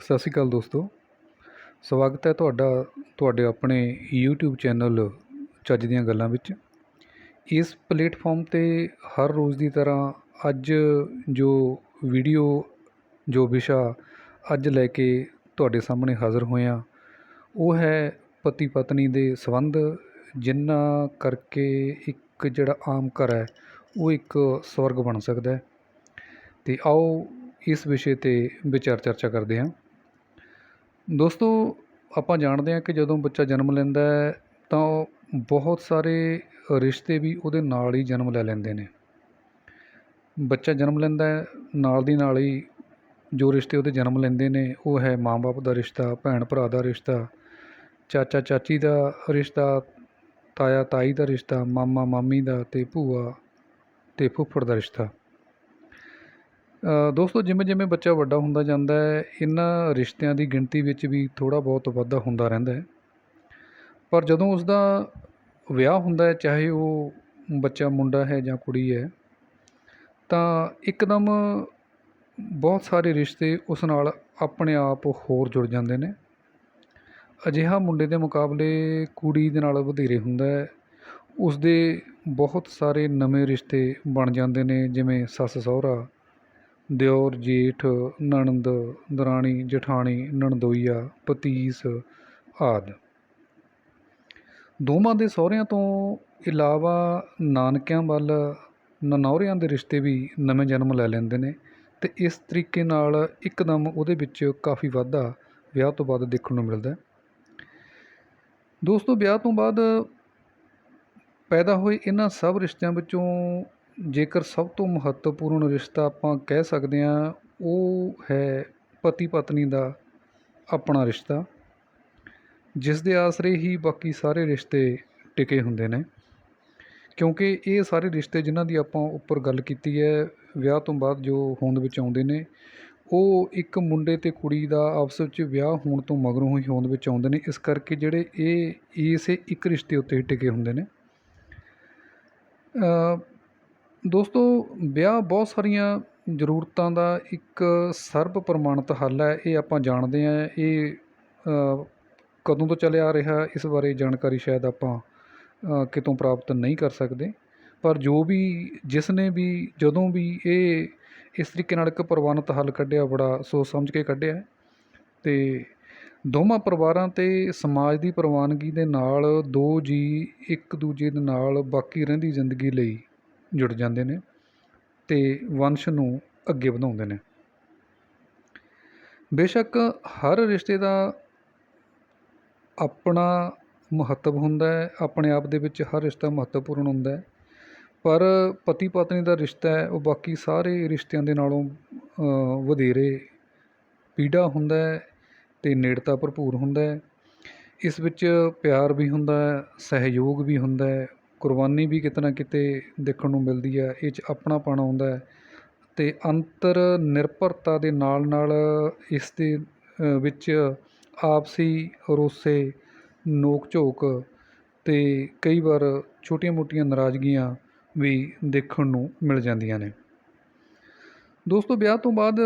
ਸਤਿ ਸ਼੍ਰੀ ਅਕਾਲ ਦੋਸਤੋ। ਸਵਾਗਤ ਹੈ ਤੁਹਾਡਾ, ਤੁਹਾਡੇ ਆਪਣੇ YouTube ਚੈਨਲ ਚੱਜ ਦੀਆਂ ਗੱਲਾਂ ਵਿੱਚ। ਇਸ ਪਲੇਟਫਾਰਮ 'ਤੇ ਹਰ ਰੋਜ਼ ਦੀ ਤਰ੍ਹਾਂ ਅੱਜ ਜੋ ਵੀਡੀਓ, ਜੋ ਵਿਸ਼ਾ ਅੱਜ ਲੈ ਕੇ ਤੁਹਾਡੇ ਸਾਹਮਣੇ ਹਾਜ਼ਰ ਹੋਏ ਹਾਂ ਉਹ ਹੈ ਪਤੀ ਪਤਨੀ ਦੇ ਸੰਬੰਧ ਜਿਨ੍ਹਾਂ ਕਰਕੇ ਇੱਕ ਜਿਹੜਾ ਆਮ ਘਰ ਹੈ, ਉਹ ਇੱਕ ਸਵਰਗ ਬਣ ਸਕਦਾ ਹੈ। ਅਤੇ ਆਓ ਇਸ ਵਿਸ਼ੇ 'ਤੇ ਵਿਚਾਰ ਚਰਚਾ ਕਰਦੇ ਹਾਂ। ਦੋਸਤੋ, ਆਪਾਂ ਜਾਣਦੇ ਹਾਂ ਕਿ ਜਦੋਂ ਬੱਚਾ ਜਨਮ ਲੈਂਦਾ ਹੈ, ਤਾਂ ਉਹ ਬਹੁਤ ਸਾਰੇ ਰਿਸ਼ਤੇ ਵੀ ਉਹਦੇ ਨਾਲ ਹੀ ਜਨਮ ਲੈ ਲੈਂਦੇ ਨੇ। ਬੱਚਾ ਜਨਮ ਲੈਂਦਾ ਹੈ, ਨਾਲ ਦੀ ਨਾਲ ਹੀ ਜੋ ਰਿਸ਼ਤੇ ਉਹਦੇ ਜਨਮ ਲੈਂਦੇ ਨੇ, ਉਹ ਹੈ ਮਾਂ ਬਾਪ ਦਾ ਰਿਸ਼ਤਾ ਭੈਣ ਭਰਾ ਦਾ ਰਿਸ਼ਤਾ ਚਾਚਾ ਚਾਚੀ ਦਾ ਰਿਸ਼ਤਾ ਤਾਇਆ ਤਾਈ ਦਾ ਰਿਸ਼ਤਾ ਮਾਮਾ ਮਾਮੀ ਦਾ ਅਤੇ ਭੂਆ ਅਤੇ ਫੁੱਫੜ ਦਾ ਰਿਸ਼ਤਾ। ਦੋਸਤੋ, ਜਿਵੇਂ ਜਿਵੇਂ ਬੱਚਾ ਵੱਡਾ ਹੁੰਦਾ ਜਾਂਦਾ ਹੈ, ਇਹਨਾਂ ਰਿਸ਼ਤਿਆਂ ਦੀ ਗਿਣਤੀ ਵਿੱਚ ਵੀ ਥੋੜ੍ਹਾ ਬਹੁਤ ਵਾਧਾ ਹੁੰਦਾ ਰਹਿੰਦਾ ਹੈ। ਪਰ ਜਦੋਂ ਉਸ ਦਾ ਵਿਆਹ ਹੁੰਦਾ ਹੈ, ਚਾਹੇ ਉਹ ਬੱਚਾ ਮੁੰਡਾ ਹੈ ਜਾਂ ਕੁੜੀ ਹੈ, ਤਾਂ ਇੱਕਦਮ ਬਹੁਤ ਸਾਰੇ ਰਿਸ਼ਤੇ ਉਸ ਨਾਲ ਆਪਣੇ ਆਪ ਹੋਰ ਜੁੜ ਜਾਂਦੇ ਨੇ। ਅਜਿਹਾ ਮੁੰਡੇ ਦੇ ਮੁਕਾਬਲੇ ਕੁੜੀ ਦੇ ਨਾਲ ਵਧੇਰੇ ਹੁੰਦਾ ਹੈ। ਉਸ ਦੇ ਬਹੁਤ ਸਾਰੇ ਨਵੇਂ ਰਿਸ਼ਤੇ ਬਣ ਜਾਂਦੇ ਨੇ, ਜਿਵੇਂ ਸੱਸ ਸਹੁਰਾ ਦਿਓਰ ਜੇਠ, ਨਣਦ, ਦਰਾਣੀ, ਜਠਾਣੀ, ਨਣਦੋਈਆ, ਪਤੀਸ ਆਦਿ। ਦੋਵਾਂ ਦੇ ਸਹੁਰਿਆਂ ਤੋਂ ਇਲਾਵਾ ਨਾਨਕਿਆਂ ਵੱਲ ਨਨੌਰਿਆਂ ਦੇ ਰਿਸ਼ਤੇ ਵੀ ਨਵੇਂ ਜਨਮ ਲੈ ਲੈਂਦੇ ਨੇ ਅਤੇ ਇਸ ਤਰੀਕੇ ਨਾਲ ਇੱਕਦਮ ਉਹਦੇ ਵਿੱਚ ਕਾਫੀ ਵਾਧਾ ਵਿਆਹ ਤੋਂ ਬਾਅਦ ਦੇਖਣ ਨੂੰ ਮਿਲਦਾ ਹੈ। ਦੋਸਤੋ, ਵਿਆਹ ਤੋਂ ਬਾਅਦ ਪੈਦਾ ਹੋਏ ਇਹਨਾਂ ਸਭ ਰਿਸ਼ਤਿਆਂ ਵਿੱਚੋਂ ਜੇਕਰ ਸਭ ਤੋਂ ਮਹੱਤਵਪੂਰਨ ਰਿਸ਼ਤਾ ਆਪਾਂ ਕਹਿ ਸਕਦੇ ਹਾਂ, ਉਹ ਹੈ ਪਤੀ ਪਤਨੀ ਦਾ ਆਪਣਾ ਰਿਸ਼ਤਾ, ਜਿਸ ਦੇ ਆਸਰੇ ਹੀ ਬਾਕੀ ਸਾਰੇ ਰਿਸ਼ਤੇ ਟਿਕੇ ਹੁੰਦੇ ਨੇ। ਕਿਉਂਕਿ ਇਹ ਸਾਰੇ ਰਿਸ਼ਤੇ ਜਿਨ੍ਹਾਂ ਦੀ ਆਪਾਂ ਉੱਪਰ ਗੱਲ ਕੀਤੀ ਹੈ, ਵਿਆਹ ਤੋਂ ਬਾਅਦ ਜੋ ਹੋਂਦ ਵਿੱਚ ਆਉਂਦੇ ਨੇ, ਉਹ ਇੱਕ ਮੁੰਡੇ ਅਤੇ ਕੁੜੀ ਦਾ ਆਪਸ ਵਿੱਚ ਵਿਆਹ ਹੋਣ ਤੋਂ ਮਗਰੋਂ ਹੀ ਹੋਂਦ ਵਿੱਚ ਆਉਂਦੇ ਨੇ। ਇਸ ਕਰਕੇ ਜਿਹੜੇ ਇਹ, ਇਸੇ ਇੱਕ ਰਿਸ਼ਤੇ ਉੱਤੇ ਹੀ ਟਿਕੇ ਹੁੰਦੇ ਨੇ। ਦੋਸਤੋ, ਵਿਆਹ ਬਹੁਤ ਸਾਰੀਆਂ ਜ਼ਰੂਰਤਾਂ ਦਾ ਇੱਕ ਸਰਬ ਪ੍ਰਮਾਣਿਤ ਹੱਲ ਹੈ, ਇਹ ਆਪਾਂ ਜਾਣਦੇ ਹਾਂ ਇਹ ਕਦੋਂ ਤੋਂ ਚੱਲਿਆ ਆ ਰਿਹਾ, ਇਸ ਬਾਰੇ ਜਾਣਕਾਰੀ ਸ਼ਾਇਦ ਆਪਾਂ ਕਿਤੋਂ ਪ੍ਰਾਪਤ ਨਹੀਂ ਕਰ ਸਕਦੇ ਪਰ ਜੋ ਵੀ, ਜਿਸ ਨੇ ਵੀ, ਜਦੋਂ ਵੀ ਇਹ, ਇਸ ਤਰੀਕੇ ਨਾਲ ਇੱਕ ਪ੍ਰਵਾਨਿਤ ਹੱਲ ਕੱਢਿਆ, ਬੜਾ ਸੋਚ ਸਮਝ ਕੇ ਕੱਢਿਆ ਹੈ। ਅਤੇ ਦੋਵਾਂ ਪਰਿਵਾਰਾਂ ਅਤੇ ਸਮਾਜ ਦੀ ਪ੍ਰਵਾਨਗੀ ਦੇ ਨਾਲ ਦੋ ਜੀ ਇੱਕ ਦੂਜੇ ਦੇ ਨਾਲ ਬਾਕੀ ਰਹਿੰਦੀ ਜ਼ਿੰਦਗੀ ਲਈ ਜੁੜ ਜਾਂਦੇ ਨੇ ਅਤੇ ਵੰਸ਼ ਨੂੰ ਅੱਗੇ ਵਧਾਉਂਦੇ ਨੇ। ਬੇਸ਼ੱਕ ਹਰ ਰਿਸ਼ਤੇ ਦਾ ਆਪਣਾ ਮਹੱਤਵ ਹੁੰਦਾ ਹੈ, ਆਪਣੇ ਆਪ ਦੇ ਵਿੱਚ ਹਰ ਰਿਸ਼ਤਾ ਮਹੱਤਵਪੂਰਨ ਹੁੰਦਾ ਹੈ, ਪਰ ਪਤੀ ਪਤਨੀ ਦਾ ਰਿਸ਼ਤਾ ਹੈ, ਉਹ ਬਾਕੀ ਸਾਰੇ ਰਿਸ਼ਤਿਆਂ ਦੇ ਨਾਲੋਂ ਵਧੇਰੇ ਪੀੜਾ ਹੁੰਦਾ ਹੈ ਅਤੇ ਨੇੜਤਾ ਭਰਪੂਰ ਹੁੰਦਾ ਹੈ। ਇਸ ਵਿੱਚ ਪਿਆਰ ਵੀ ਹੁੰਦਾ ਹੈ, ਸਹਿਯੋਗ ਵੀ ਹੁੰਦਾ ਹੈ ਕੁਰਬਾਨੀ ਵੀ ਕਿਤੇ ਨਾ ਕਿਤੇ ਦੇਖਣ ਨੂੰ ਮਿਲਦੀ ਹੈ, ਇਹ 'ਚ ਆਪਣਾਪਣ ਆਉਂਦਾ ਹੈ। ਅਤੇ ਅੰਤਰ ਨਿਰਭਰਤਾ ਦੇ ਨਾਲ ਨਾਲ ਇਸ ਦੇ ਵਿੱਚ ਆਪਸੀ ਰੋਸੇ ਨੋਕ ਝੋਕ ਅਤੇ ਕਈ ਵਾਰ ਛੋਟੀਆਂ ਮੋਟੀਆਂ ਨਾਰਾਜ਼ਗੀਆਂ ਵੀ ਦੇਖਣ ਨੂੰ ਮਿਲ ਜਾਂਦੀਆਂ ਨੇ। ਦੋਸਤੋ, ਵਿਆਹ ਤੋਂ ਬਾਅਦ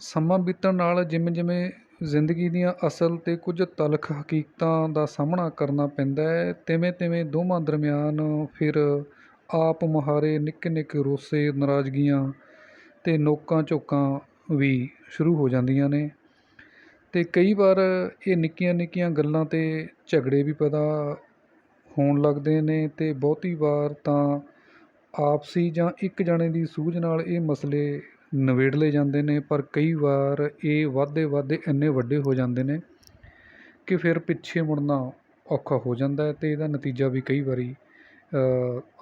ਸਮਾਂ ਬੀਤਣ ਨਾਲ ਜਿਵੇਂ ਜਿਵੇਂ ਜ਼ਿੰਦਗੀ ਦੀਆਂ ਅਸਲ ਅਤੇ ਕੁਝ ਤਲਖ ਹਕੀਕਤਾਂ ਦਾ ਸਾਹਮਣਾ ਕਰਨਾ ਪੈਂਦਾ ਹੈ। ਤਿਵੇਂ ਤਿਵੇਂ ਦੋਵਾਂ ਦਰਮਿਆਨ ਫਿਰ ਆਪ ਮੁਹਾਰੇ ਨਿੱਕੇ ਨਿੱਕੇ ਰੋਸੇ ਨਾਰਾਜ਼ਗੀਆਂ ਅਤੇ ਨੋਕਾਂ ਝੋਕਾਂ ਵੀ ਸ਼ੁਰੂ ਹੋ ਜਾਂਦੀਆਂ ਨੇ। ਅਤੇ ਕਈ ਵਾਰ ਇਹ ਨਿੱਕੀਆਂ ਨਿੱਕੀਆਂ ਗੱਲਾਂ 'ਤੇ ਝਗੜੇ ਵੀ ਪੈਦਾ ਹੋਣ ਲੱਗਦੇ ਨੇ ਅਤੇ ਬਹੁਤੀ ਵਾਰ ਤਾਂ ਆਪਸੀ ਜਾਂ ਇੱਕ ਜਣੇ ਦੀ ਸੂਝ ਨਾਲ ਇਹ ਮਸਲੇ ਨਿਬੇੜਲੇ ਜਾਂਦੇ ਨੇ, ਪਰ ਕਈ ਵਾਰ ਇਹ ਵੱਧਦੇ ਵੱਧਦੇ ਇੰਨੇ ਵੱਡੇ ਹੋ ਜਾਂਦੇ ਨੇ ਕਿ ਫਿਰ ਪਿੱਛੇ ਮੁੜਨਾ ਔਖਾ ਹੋ ਜਾਂਦਾ ਹੈ ਅਤੇ ਇਹਦਾ ਨਤੀਜਾ ਵੀ ਕਈ ਵਾਰੀ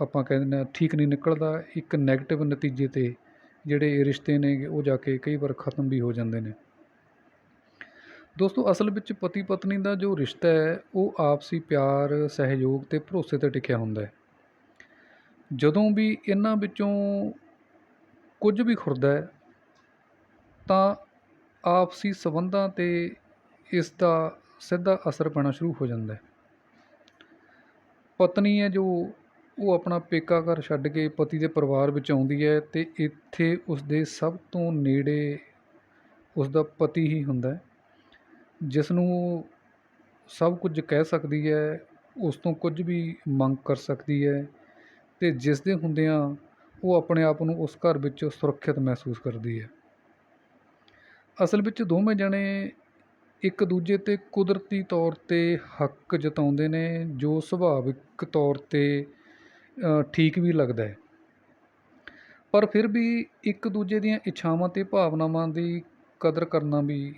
ਆਪਾਂ ਕਹਿ ਦਿੰਦੇ ਹਾਂ ਠੀਕ ਨਹੀਂ ਨਿਕਲਦਾ, ਇੱਕ ਨੈਗੇਟਿਵ ਨਤੀਜੇ 'ਤੇ ਜਿਹੜੇ ਇਹ ਰਿਸ਼ਤੇ ਨੇ ਉਹ ਜਾ ਕੇ ਕਈ ਵਾਰ ਖ਼ਤਮ ਵੀ ਹੋ ਜਾਂਦੇ ਨੇ। ਦੋਸਤੋ, ਅਸਲ ਵਿੱਚ ਪਤੀ ਪਤਨੀ ਦਾ ਜੋ ਰਿਸ਼ਤਾ ਹੈ, ਉਹ ਆਪਸੀ ਪਿਆਰ, ਸਹਿਯੋਗ ਅਤੇ ਭਰੋਸੇ 'ਤੇ ਟਿਕਿਆ ਹੁੰਦਾ ਹੈ। ਜਦੋਂ ਵੀ ਇਹਨਾਂ ਵਿੱਚੋਂ ਕੁਝ ਵੀ ਖੁਰਦਾ ਹੈ, ਤਾਂ ਆਪਸੀ ਸੰਬੰਧਾਂ 'ਤੇ ਇਸ ਦਾ ਸਿੱਧਾ ਅਸਰ ਪੈਣਾ ਸ਼ੁਰੂ ਹੋ ਜਾਂਦਾ ਹੈ। ਪਤਨੀ ਹੈ ਜੋ, ਉਹ ਆਪਣਾ ਪੇਕਾ ਘਰ ਛੱਡ ਕੇ ਪਤੀ ਦੇ ਪਰਿਵਾਰ ਵਿੱਚ ਆਉਂਦੀ ਹੈ ਅਤੇ ਇੱਥੇ ਉਸ ਦੇ ਸਭ ਤੋਂ ਨੇੜੇ ਉਸ ਦਾ ਪਤੀ ਹੀ ਹੁੰਦਾ ਹੈ ਜਿਸ ਨੂੰ ਸਭ ਕੁਝ ਕਹਿ ਸਕਦੀ ਹੈ, ਉਸ ਤੋਂ ਕੁਝ ਵੀ ਮੰਗ ਕਰ ਸਕਦੀ ਹੈ ਅਤੇ ਜਿਸ ਦੇ ਹੁੰਦਿਆਂ ਉਹ ਆਪਣੇ ਆਪ ਨੂੰ ਉਸ ਘਰ ਵਿੱਚ ਸੁਰੱਖਿਅਤ ਮਹਿਸੂਸ ਕਰਦੀ ਹੈ। ਅਸਲ ਵਿੱਚ ਦੋਵੇਂ ਜਣੇ ਇੱਕ ਦੂਜੇ 'ਤੇ ਕੁਦਰਤੀ ਤੌਰ 'ਤੇ ਹੱਕ ਜਤਾਉਂਦੇ ਨੇ, ਜੋ ਸੁਭਾਵਿਕ ਤੌਰ 'ਤੇ ਠੀਕ ਵੀ ਲੱਗਦਾ ਹੈ। ਪਰ ਫਿਰ ਵੀ ਇੱਕ ਦੂਜੇ ਦੀਆਂ ਇੱਛਾਵਾਂ ਅਤੇ ਭਾਵਨਾਵਾਂ ਦੀ ਕਦਰ ਕਰਨਾ ਵੀ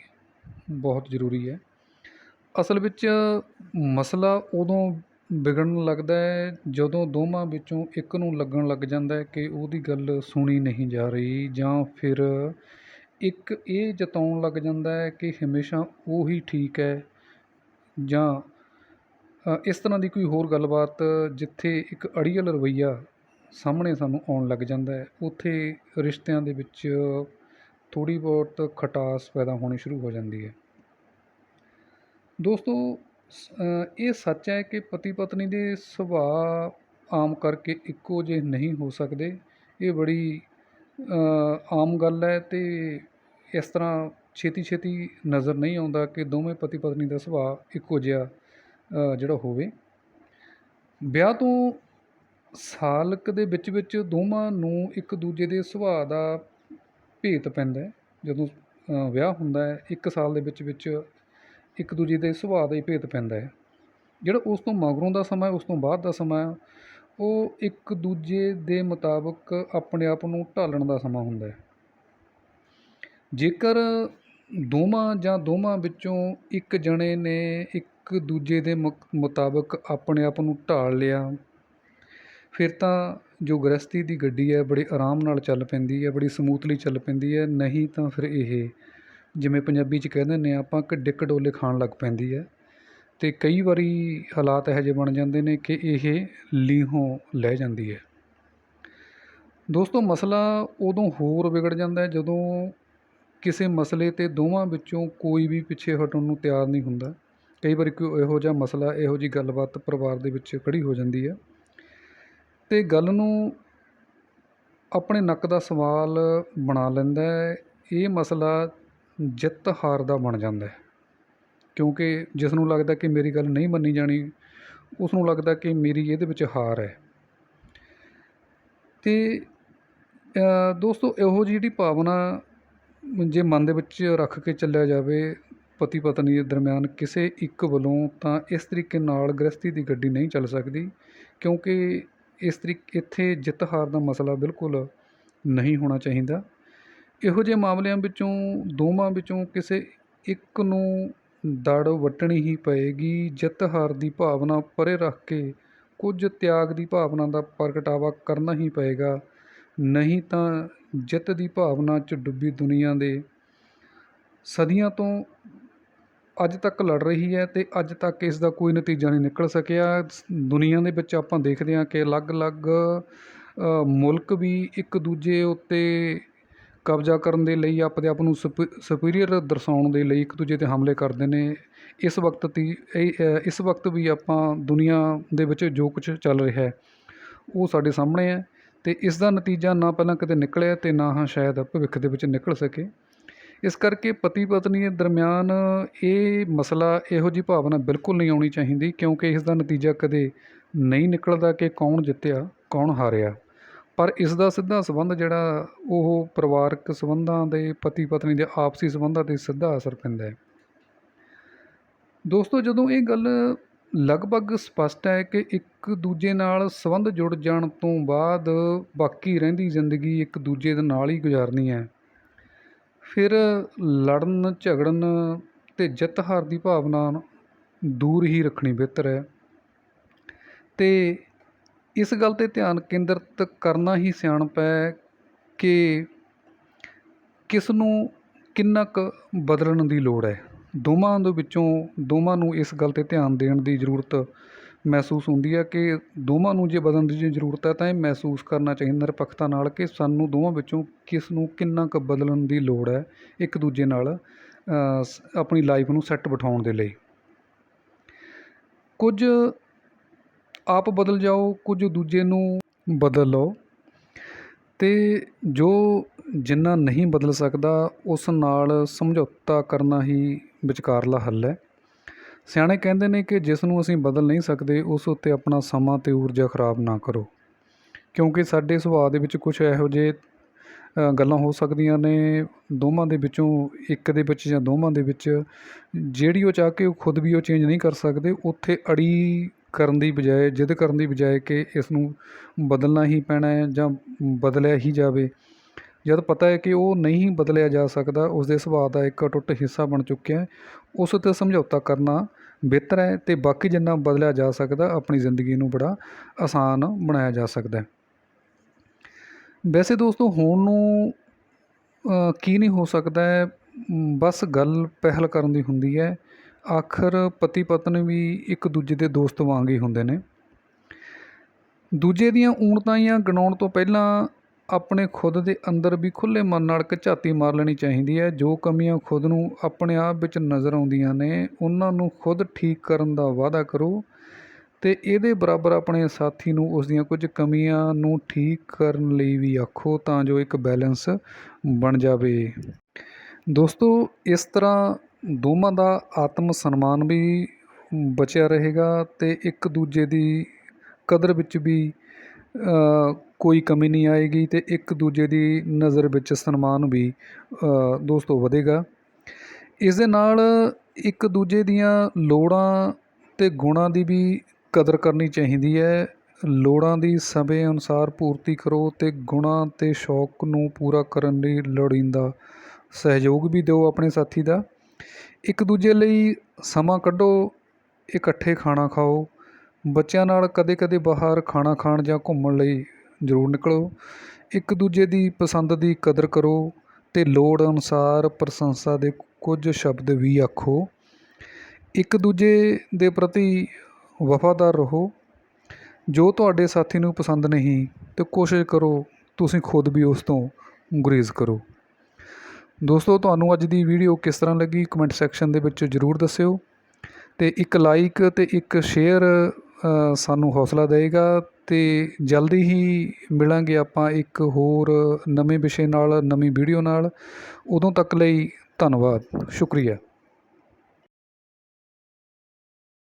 ਬਹੁਤ ਜ਼ਰੂਰੀ ਹੈ। ਅਸਲ ਵਿੱਚ ਮਸਲਾ ਉਦੋਂ ਵਿਗੜਨ ਲੱਗਦਾ ਹੈ, ਜਦੋਂ ਦੋਵਾਂ ਵਿੱਚੋਂ ਇੱਕ ਨੂੰ ਲੱਗਣ ਲੱਗ ਜਾਂਦਾ ਹੈ ਕਿ ਉਹਦੀ ਗੱਲ ਸੁਣੀ ਨਹੀਂ ਜਾ ਰਹੀ ਜਾਂ ਫਿਰ ਇੱਕ ਇਹ ਜਤਾਉਣ ਲੱਗ ਜਾਂਦਾ ਹੈ ਕਿ ਹਮੇਸ਼ਾ ਉਹ ਹੀ ਠੀਕ ਹੈ ਜਾਂ ਇਸ ਤਰ੍ਹਾਂ ਦੀ ਕੋਈ ਹੋਰ ਗੱਲਬਾਤ ਜਿੱਥੇ ਇੱਕ ਅੜੀਅਲ ਰਵੱਈਆ ਸਾਹਮਣੇ ਸਾਨੂੰ ਆਉਣ ਲੱਗ ਜਾਂਦਾ ਹੈ, ਉੱਥੇ ਰਿਸ਼ਤਿਆਂ ਦੇ ਵਿੱਚ ਥੋੜ੍ਹੀ ਬਹੁਤ ਖਟਾਸ ਪੈਦਾ ਹੋਣੀ ਸ਼ੁਰੂ ਹੋ ਜਾਂਦੀ ਹੈ। ਦੋਸਤੋ ਇਹ ਸੱਚ ਹੈ ਕਿ ਪਤੀ ਪਤਨੀ ਦੇ ਸੁਭਾਅ ਆਮ ਕਰਕੇ ਇੱਕੋ ਜਿਹੇ ਨਹੀਂ ਹੋ ਸਕਦੇ। ਇਹ ਬੜੀ ਆਮ ਗੱਲ ਹੈ ਅਤੇ ਇਸ ਤਰ੍ਹਾਂ ਛੇਤੀ ਛੇਤੀ ਨਜ਼ਰ ਨਹੀਂ ਆਉਂਦਾ ਕਿ ਦੋਵੇਂ ਪਤੀ ਪਤਨੀ ਦਾ ਸੁਭਾਅ ਇੱਕੋ ਜਿਹਾ ਜਿਹੜਾ ਹੋਵੇ। ਵਿਆਹ ਤੋਂ ਸਾਲ ਕੁ ਦੇ ਵਿੱਚ ਵਿੱਚ ਦੋਵਾਂ ਨੂੰ ਇੱਕ ਦੂਜੇ ਦੇ ਸੁਭਾਅ ਦਾ ਭੇਤ ਪੈਂਦਾ ਜਦੋਂ ਵਿਆਹ ਹੁੰਦਾ ਹੈ, ਇੱਕ ਸਾਲ ਦੇ ਵਿੱਚ ਵਿੱਚ ਇੱਕ ਦੂਜੇ ਦੇ ਸੁਭਾਅ ਦਾ ਹੀ ਭੇਤ ਪੈਂਦਾ ਹੈ। ਜਿਹੜਾ ਉਸ ਤੋਂ ਮਗਰੋਂ ਦਾ ਸਮਾਂ ਉਸ ਤੋਂ ਬਾਅਦ ਦਾ ਸਮਾਂ ਉਹ ਇੱਕ ਦੂਜੇ ਦੇ ਮੁਤਾਬਕ ਆਪਣੇ ਆਪ ਨੂੰ ਢਾਲਣ ਦਾ ਸਮਾਂ ਹੁੰਦਾ ਹੈ। ਜੇਕਰ ਦੋਵਾਂ ਜਾਂ ਦੋਵਾਂ ਵਿੱਚੋਂ ਇੱਕ ਜਣੇ ਨੇ ਇੱਕ ਦੂਜੇ ਦੇ ਮੁਕ- ਮੁਤਾਬਕ ਆਪਣੇ ਆਪ ਨੂੰ ਢਾਲ ਲਿਆ, ਫਿਰ ਤਾਂ ਜੋ ਗ੍ਰਸਤੀ ਦੀ ਗੱਡੀ ਹੈ, ਬੜੇ ਆਰਾਮ ਨਾਲ ਚੱਲ ਪੈਂਦੀ ਹੈ, ਬੜੀ ਸਮੂਥਲੀ ਚੱਲ ਪੈਂਦੀ ਹੈ, ਨਹੀਂ ਤਾਂ ਫਿਰ ਇਹ ਜਿਵੇਂ ਪੰਜਾਬੀ 'ਚ ਕਹਿ ਦਿੰਦੇ ਹਾਂ, ਆਪਾਂ ਕਿ ਡਿੱਕ ਡੋਲੇ ਖਾਣ ਲੱਗ ਪੈਂਦੀ ਹੈ। ਅਤੇ ਕਈ ਵਾਰੀ ਹਾਲਾਤ ਇਹੋ ਜਿਹੇ ਬਣ ਜਾਂਦੇ ਨੇ ਕਿ ਇਹ ਲੀਹੋਂ ਲੈ ਜਾਂਦੀ ਹੈ। ਦੋਸਤੋ, ਮਸਲਾ ਉਦੋਂ ਹੋਰ ਵਿਗੜ ਜਾਂਦਾ ਜਦੋਂ ਕਿਸੇ ਮਸਲੇ 'ਤੇ ਦੋਵਾਂ ਵਿੱਚੋਂ ਕੋਈ ਵੀ ਪਿੱਛੇ ਹਟਣ ਨੂੰ ਤਿਆਰ ਨਹੀਂ ਹੁੰਦਾ। ਕਈ ਵਾਰੀ ਕੋਈ ਇਹੋ ਜਿਹਾ ਮਸਲਾ, ਇਹੋ ਜਿਹੀ ਗੱਲਬਾਤ ਪਰਿਵਾਰ ਦੇ ਵਿੱਚ ਖੜੀ ਹੋ ਜਾਂਦੀ ਹੈ। ਅਤੇ ਗੱਲ ਨੂੰ ਆਪਣੇ ਨੱਕ ਦਾ ਸਵਾਲ ਬਣਾ ਲੈਂਦਾ ਇਹ ਮਸਲਾ ਜਿੱਤ ਹਾਰ ਦਾ ਬਣ ਜਾਂਦਾ ਕਿਉਂਕਿ ਜਿਸ ਨੂੰ ਲੱਗਦਾ ਕਿ ਮੇਰੀ ਗੱਲ ਨਹੀਂ ਮੰਨੀ ਜਾਣੀ ਉਸ ਨੂੰ ਲੱਗਦਾ ਕਿ ਮੇਰੀ ਇਹਦੇ ਵਿੱਚ ਹਾਰ ਹੈ। ਅਤੇ ਦੋਸਤੋ, ਇਹੋ ਜਿਹੀ ਜਿਹੜੀ ਭਾਵਨਾ ਜੇ ਮਨ ਦੇ ਵਿੱਚ ਰੱਖ ਕੇ ਚੱਲਿਆ ਜਾਵੇ ਪਤੀ ਪਤਨੀ ਦੇ ਦਰਮਿਆਨ ਕਿਸੇ ਇੱਕ ਵੱਲੋਂ, ਤਾਂ ਇਸ ਤਰੀਕੇ ਨਾਲ ਗ੍ਰਸਤੀ ਦੀ ਗੱਡੀ ਨਹੀਂ ਚੱਲ ਸਕਦੀ। ਕਿਉਂਕਿ ਇਸ ਤਰੀਕੇ, ਇੱਥੇ ਜਿੱਤ ਹਾਰ ਦਾ ਮਸਲਾ ਬਿਲਕੁਲ ਨਹੀਂ ਹੋਣਾ ਚਾਹੀਦਾ। ਇਹੋ ਜਿਹੇ ਮਾਮਲਿਆਂ ਵਿੱਚੋਂ, ਦੋਵਾਂ ਵਿੱਚੋਂ ਕਿਸੇ ਇੱਕ ਨੂੰ ਦੜ ਵੱਟਣੀ ਹੀ ਪਏਗੀ। ਜਿੱਤ ਹਾਰ ਦੀ ਭਾਵਨਾ ਪਰੇ ਰੱਖ ਕੇ ਕੁਝ ਤਿਆਗ ਦੀ ਭਾਵਨਾ ਦਾ ਪ੍ਰਗਟਾਵਾ ਕਰਨਾ ਹੀ ਪਏਗਾ। ਨਹੀਂ ਤਾਂ ਜਿੱਤ ਦੀ ਭਾਵਨਾ 'ਚ ਡੁੱਬੀ ਦੁਨੀਆ ਦੇ ਸਦੀਆਂ ਤੋਂ ਅੱਜ ਤੱਕ ਲੜ ਰਹੀ ਹੈ ਅਤੇ ਅੱਜ ਤੱਕ ਇਸ ਦਾ ਕੋਈ ਨਤੀਜਾ ਨਹੀਂ ਨਿਕਲ ਸਕਿਆ। ਦੁਨੀਆ ਦੇ ਵਿੱਚ ਆਪਾਂ ਦੇਖਦੇ ਹਾਂ ਕਿ ਅਲੱਗ-ਅਲੱਗ ਮੁਲਕ ਵੀ ਇੱਕ ਦੂਜੇ ਉੱਤੇ ਕਬਜ਼ਾ ਕਰਨ ਦੇ ਲਈ ਆਪਣੇ ਆਪ ਨੂੰ ਸੁਪ, ਸੁਪੀਰੀਅਰ ਦਰਸਾਉਣ ਦੇ ਲਈ ਇੱਕ ਦੂਜੇ 'ਤੇ ਹਮਲੇ ਕਰਦੇ ਨੇ। ਇਸ ਵਕਤ ਦੀ ਇਹ ਇਸ ਵਕਤ ਵੀ ਆਪਾਂ ਦੁਨੀਆ ਦੇ ਵਿੱਚ ਜੋ ਕੁਝ ਚੱਲ ਰਿਹਾ ਉਹ ਸਾਡੇ ਸਾਹਮਣੇ ਹੈ ਅਤੇ ਇਸ ਦਾ ਨਤੀਜਾ ਨਾ ਪਹਿਲਾਂ ਕਿਤੇ ਨਿਕਲਿਆ ਅਤੇ ਨਾ ਹਾਂ ਸ਼ਾਇਦ ਭਵਿੱਖ ਦੇ ਵਿੱਚ ਨਿਕਲ ਸਕੇ। ਇਸ ਕਰਕੇ ਪਤੀ ਪਤਨੀ ਦੇ ਦਰਮਿਆਨ ਇਹ ਮਸਲਾ ਇਹੋ ਜਿਹੀ ਭਾਵਨਾ ਬਿਲਕੁਲ ਨਹੀਂ ਆਉਣੀ ਚਾਹੀਦੀ ਕਿਉਂਕਿ ਇਸ ਦਾ ਨਤੀਜਾ ਕਦੇ ਨਹੀਂ ਨਿਕਲਦਾ ਕਿ ਕੌਣ ਜਿੱਤਿਆ, ਕੌਣ ਹਾਰਿਆ। ਪਰ ਇਸ ਦਾ ਸਿੱਧਾ ਸੰਬੰਧ ਜਿਹੜਾ ਉਹ ਪਰਿਵਾਰਕ ਸੰਬੰਧਾਂ ਦੇ ਪਤੀ ਪਤਨੀ ਦੇ ਆਪਸੀ ਸੰਬੰਧਾਂ 'ਤੇ ਸਿੱਧਾ ਅਸਰ ਪੈਂਦਾ ਹੈ। ਦੋਸਤੋ, ਜਦੋਂ ਇਹ ਗੱਲ ਲਗਭਗ ਸਪਸ਼ਟ ਹੈ ਕਿ ਇੱਕ ਦੂਜੇ ਨਾਲ ਸੰਬੰਧ ਜੁੜ ਜਾਣ ਤੋਂ ਬਾਅਦ ਬਾਕੀ ਰਹਿੰਦੀ ਜ਼ਿੰਦਗੀ ਇੱਕ ਦੂਜੇ ਦੇ ਨਾਲ ਹੀ ਗੁਜ਼ਾਰਨੀ ਹੈ। ਫਿਰ ਲੜਨ, ਝਗੜਨ ਅਤੇ ਜਿੱਤ ਹਾਰ ਦੀ ਭਾਵਨਾ ਦੂਰ ਹੀ ਰੱਖਣੀ ਬਿਹਤਰ ਹੈ। ਅਤੇ ਇਸ ਗੱਲ 'ਤੇ ਧਿਆਨ ਕੇਂਦਰਿਤ ਕਰਨਾ ਹੀ ਸਿਆਣਪ ਹੈ ਕਿ ਕਿਸ ਨੂੰ ਕਿੰਨਾ ਕੁ ਬਦਲਣ ਦੀ ਲੋੜ ਹੈ। ਦੋਵਾਂ ਦੇ ਵਿੱਚੋਂ ਦੋਵਾਂ ਨੂੰ ਇਸ ਗੱਲ 'ਤੇ ਧਿਆਨ ਦੇਣ ਦੀ ਜ਼ਰੂਰਤ ਮਹਿਸੂਸ ਹੁੰਦੀ ਹੈ ਕਿ ਦੋਵਾਂ ਨੂੰ ਜੇ ਬਦਲਣ ਦੀ ਜ਼ਰੂਰਤ ਹੈ ਤਾਂ ਇਹ ਮਹਿਸੂਸ ਕਰਨਾ ਚਾਹੀਦਾ, ਨਿਰਪੱਖਤਾ ਨਾਲ ਕਿ ਸਾਨੂੰ ਦੋਵਾਂ ਵਿੱਚੋਂ ਕਿਸ ਨੂੰ ਕਿੰਨਾ ਕੁ ਬਦਲਣ ਦੀ ਲੋੜ ਹੈ ਇੱਕ ਦੂਜੇ ਨਾਲ ਆਪਣੀ ਲਾਈਫ ਨੂੰ ਸੈੱਟ ਬਿਠਾਉਣ ਦੇ ਲਈ। ਕੁਝ ਆਪ ਬਦਲ ਜਾਓ, ਕੁਝ ਦੂਜੇ ਨੂੰ ਬਦਲ ਲਓ। ਅਤੇ ਜੋ ਜਿੰਨਾ ਨਹੀਂ ਬਦਲ ਸਕਦਾ, ਉਸ ਨਾਲ ਸਮਝੌਤਾ ਕਰਨਾ ਹੀ ਵਿਚਕਾਰਲਾ ਹੱਲ ਹੈ। ਸਿਆਣੇ ਕਹਿੰਦੇ ਨੇ ਕਿ ਜਿਸ ਨੂੰ ਅਸੀਂ ਬਦਲ ਨਹੀਂ ਸਕਦੇ, ਉਸ ਉੱਤੇ ਆਪਣਾ ਸਮਾਂ ਤੇ ਊਰਜਾ ਖਰਾਬ ਨਾ ਕਰੋ। ਕਿਉਂਕਿ ਸਾਡੇ ਸੁਭਾਅ ਦੇ ਵਿੱਚ ਕੁਝ ਇਹੋ ਜਿਹੇ ਗੱਲਾਂ ਹੋ ਸਕਦੀਆਂ ਨੇ, ਦੋਵਾਂ ਦੇ ਵਿੱਚੋਂ ਇੱਕ ਦੇ ਵਿੱਚ ਜਾਂ ਦੋਵਾਂ ਦੇ ਵਿੱਚ। ਜਿਹੜੀ ਉਹ ਚਾਹ ਕੇ ਉਹ ਖੁਦ ਵੀ ਉਹ ਚੇਂਜ ਨਹੀਂ ਕਰ ਸਕਦੇ, ਉੱਥੇ ਅੜੀ ਕਰਨ ਦੀ ਬਜਾਏ, ਜਿੱਦ ਕਰਨ ਦੀ ਬਜਾਏ ਕਿ ਇਸ ਨੂੰ ਬਦਲਣਾ ਹੀ ਪੈਣਾ ਹੈ ਜਾਂ ਬਦਲਿਆ ਹੀ ਜਾਵੇ। ਜਦ ਪਤਾ ਹੈ ਕਿ ਉਹ ਨਹੀਂ ਬਦਲਿਆ ਜਾ ਸਕਦਾ ਉਸ ਦੇ ਸੁਭਾਅ ਦਾ ਇੱਕ ਅਟੁੱਟ ਹਿੱਸਾ ਬਣ ਚੁੱਕਿਆ ਹੈ। ਉਸ ਉੱਤੇ ਸਮਝੌਤਾ ਕਰਨਾ ਬਿਹਤਰ ਹੈ ਅਤੇ ਬਾਕੀ ਜਿੰਨਾ ਬਦਲਿਆ ਜਾ ਸਕਦਾ, ਆਪਣੀ ਜ਼ਿੰਦਗੀ ਨੂੰ ਬੜਾ ਆਸਾਨ ਬਣਾਇਆ ਜਾ ਸਕਦਾ ਹੈ। ਵੈਸੇ ਦੋਸਤੋ, ਹੋਣ ਨੂੰ ਕੀ ਨਹੀਂ ਹੋ ਸਕਦਾ ਹੈ? ਬਸ ਗੱਲ ਪਹਿਲ ਕਰਨ ਦੀ ਹੁੰਦੀ ਹੈ। ਆਖਰ ਪਤੀ ਪਤਨੀ ਵੀ ਇੱਕ ਦੂਜੇ ਦੇ ਦੋਸਤ ਵਾਂਗ ਹੀ ਹੁੰਦੇ ਨੇ। ਦੂਜੇ ਦੀਆਂ ਊਣਤਾਈਆਂ ਗਿਣਾਉਣ ਤੋਂ ਪਹਿਲਾਂ ਆਪਣੇ ਖੁਦ ਦੇ ਅੰਦਰ ਵੀ ਖੁੱਲ੍ਹੇ ਮਨ ਨਾਲ ਇੱਕ ਝਾਤੀ ਮਾਰ ਲੈਣੀ ਚਾਹੀਦੀ ਹੈ। ਜੋ ਕਮੀਆਂ ਖੁਦ ਨੂੰ ਆਪਣੇ ਆਪ ਵਿੱਚ ਨਜ਼ਰ ਆਉਂਦੀਆਂ ਨੇ, ਉਹਨਾਂ ਨੂੰ ਖੁਦ ਠੀਕ ਕਰਨ ਦਾ ਵਾਅਦਾ ਕਰੋ ਅਤੇ ਇਹਦੇ ਬਰਾਬਰ ਆਪਣੇ ਸਾਥੀ ਨੂੰ ਉਸ ਦੀਆਂ ਕੁਝ ਕਮੀਆਂ ਨੂੰ ਠੀਕ ਕਰਨ ਲਈ ਵੀ ਆਖੋ ਤਾਂ ਜੋ ਇੱਕ ਬੈਲੈਂਸ ਬਣ ਜਾਵੇ। ਦੋਸਤੋ, ਇਸ ਤਰ੍ਹਾਂ ਦੋਵਾਂ ਦਾ ਆਤਮ ਸਨਮਾਨ ਵੀ ਬਚਿਆ ਰਹੇਗਾ ਅਤੇ ਇੱਕ ਦੂਜੇ ਦੀ ਕਦਰ ਵਿੱਚ ਵੀ ਕੋਈ ਕਮੀ ਨਹੀਂ ਆਏਗੀ ਅਤੇ ਇੱਕ ਦੂਜੇ ਦੀ ਨਜ਼ਰ ਵਿੱਚ ਸਨਮਾਨ ਵੀ ਦੋਸਤੋ ਵਧੇਗਾ। ਇਸ ਦੇ ਨਾਲ ਇੱਕ ਦੂਜੇ ਦੀਆਂ ਲੋੜਾਂ ਅਤੇ ਗੁਣਾਂ ਦੀ ਵੀ ਕਦਰ ਕਰਨੀ ਚਾਹੀਦੀ ਹੈ। ਲੋੜਾਂ ਦੀ ਸਮੇਂ ਅਨੁਸਾਰ ਪੂਰਤੀ ਕਰੋ ਅਤੇ ਗੁਣਾਂ ਅਤੇ ਸ਼ੌਕ ਨੂੰ ਪੂਰਾ ਕਰਨ ਲਈ ਲੋੜੀਂਦਾ ਸਹਿਯੋਗ ਵੀ ਦਿਓ ਆਪਣੇ ਸਾਥੀ ਦਾ। ਇੱਕ ਦੂਜੇ ਲਈ ਸਮਾਂ ਕੱਢੋ, ਇਕੱਠੇ ਖਾਣਾ ਖਾਓ। ਬੱਚਿਆਂ ਨਾਲ ਕਦੇ ਕਦੇ ਬਾਹਰ ਖਾਣਾ ਖਾਣ ਜਾਂ ਘੁੰਮਣ ਲਈ ਜ਼ਰੂਰ ਨਿਕਲੋ। ਇੱਕ ਦੂਜੇ ਦੀ ਪਸੰਦ ਦੀ ਕਦਰ ਕਰੋ ਅਤੇ ਲੋੜ ਅਨੁਸਾਰ ਪ੍ਰਸ਼ੰਸਾ ਦੇ ਕੁਝ ਸ਼ਬਦ ਵੀ ਆਖੋ। ਇੱਕ ਦੂਜੇ ਦੇ ਪ੍ਰਤੀ ਵਫਾਦਾਰ ਰਹੋ। ਜੋ ਤੁਹਾਡੇ ਸਾਥੀ ਨੂੰ ਪਸੰਦ ਨਹੀਂ, ਤਾਂ ਕੋਸ਼ਿਸ਼ ਕਰੋ ਤੁਸੀਂ ਖੁਦ ਵੀ ਉਸ ਤੋਂ ਗੁਰੇਜ਼ ਕਰੋ। ਦੋਸਤੋ, ਤੁਹਾਨੂੰ ਅੱਜ ਦੀ ਵੀਡੀਓ ਕਿਸ ਤਰ੍ਹਾਂ ਲੱਗੀ ਕਮੈਂਟ ਸੈਕਸ਼ਨ ਦੇ ਵਿੱਚ ਜ਼ਰੂਰ ਦੱਸਿਓ ਤੇ ਇੱਕ ਲਾਈਕ ਤੇ ਇੱਕ ਸ਼ੇਅਰ ਸਾਨੂੰ ਹੌਸਲਾ ਦੇਵੇਗਾ ਤੇ ਜਲਦੀ ਹੀ ਮਿਲਾਂਗੇ ਆਪਾਂ ਇੱਕ ਹੋਰ ਨਵੇਂ ਵਿਸ਼ੇ ਨਾਲ, ਨਵੀਂ ਵੀਡੀਓ ਨਾਲ। ਉਦੋਂ ਤੱਕ ਲਈ ਧੰਨਵਾਦ, ਸ਼ੁਕਰੀਆ।